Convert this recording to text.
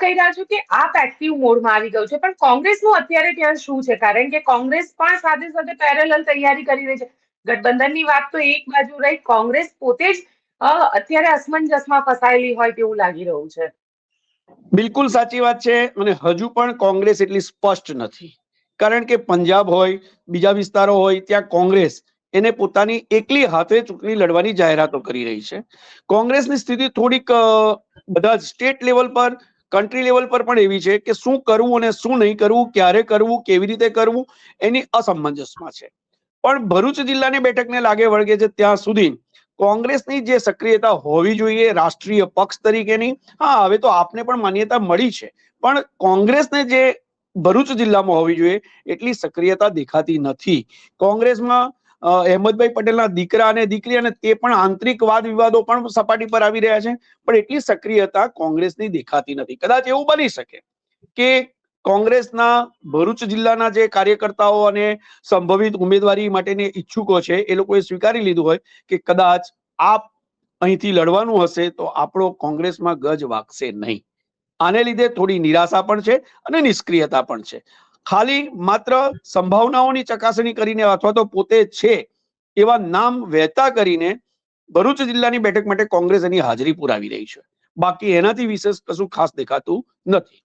કહી રહ્યા છો કે આપ એક્ટિવ મોડમાં આવી ગયું છે. પણ કોંગ્રેસનું અત્યારે ત્યાં શું છે? કારણ કે કોંગ્રેસ પણ સાથે સાથે પેરેલલ તૈયારી કરી રહી છે. ગઠબંધનની વાત તો એક બાજુ રહી. કોંગ્રેસ પોતે જ અત્યારે અસમંજસમાં ફસાયેલી હોય તેવું લાગી રહ્યું છે. બિલકુલ સાચી વાત છે અને હજુ પણ કોંગ્રેસ એટલી સ્પષ્ટ નથી. કારણ કે પંજાબ હોય, બીજા વિસ્તારો હોય, ત્યાં કોંગ્રેસ એને પોતાની એકલી હાથે ચૂંટણી લડવાની જાહેરાતો કરી રહી છે. કોંગ્રેસની સ્થિતિ થોડીક બધા સ્ટેટ લેવલ પર કન્ટ્રી લેવલ પર પણ એવી છે કે શું કરવું અને શું નહીં કરવું, ક્યારે કરવું, કેવી રીતે કરવું, એની અસમંજસમાં છે. પણ ભરૂચ જિલ્લાની બેઠકને લાગે વળગે છે ત્યાં સુધી કોંગ્રેસની જે સક્રિયતા હોવી જોઈએ, રાષ્ટ્રીય પક્ષ તરીકેની, હા, હવે તો આપને પણ માન્યતા મળી છે. પણ કોંગ્રેસને જે ભરૂચ જિલ્લામાં હોવી જોઈએ, એટલી સક્રિયતા દેખાતી નથી. કોંગ્રેસમાં અહેમદભાઈ પટેલના દીકરા અને દીકરી અને તે પણ આંતરિક વાદ વિવાદો પણ સપાટી પર આવી રહ્યા છે. પણ એટલી સક્રિયતા કોંગ્રેસની દેખાતી નથી. કદાચ એવું બની શકે કે કોંગ્રેસના ભરૂચ જિલ્લાના જે કાર્યકર્તાઓ અને સંભવિત ઉમેદવારી માટેની ઈચ્છુકો છે, એ લોકોએ સ્વીકારી લીધું હોય કે કદાચ આપ અહીંથી લડવાનું હશે તો આપણો કોંગ્રેસમાં ગજ વાગશે નહીં. આને લીધે થોડી નિરાશા પણ છે અને નિષ્ક્રિયતા પણ છે. ખાલી માત્ર સંભાવનાઓની ચકાસણી કરીને અથવા તો પોતે છે એવા નામ વહેતા કરીને ભરૂચ જિલ્લાની બેઠક માટે કોંગ્રેસ એની હાજરી પુરાવી રહી છે. બાકી એનાથી વિશેષ કશું ખાસ દેખાતું નથી.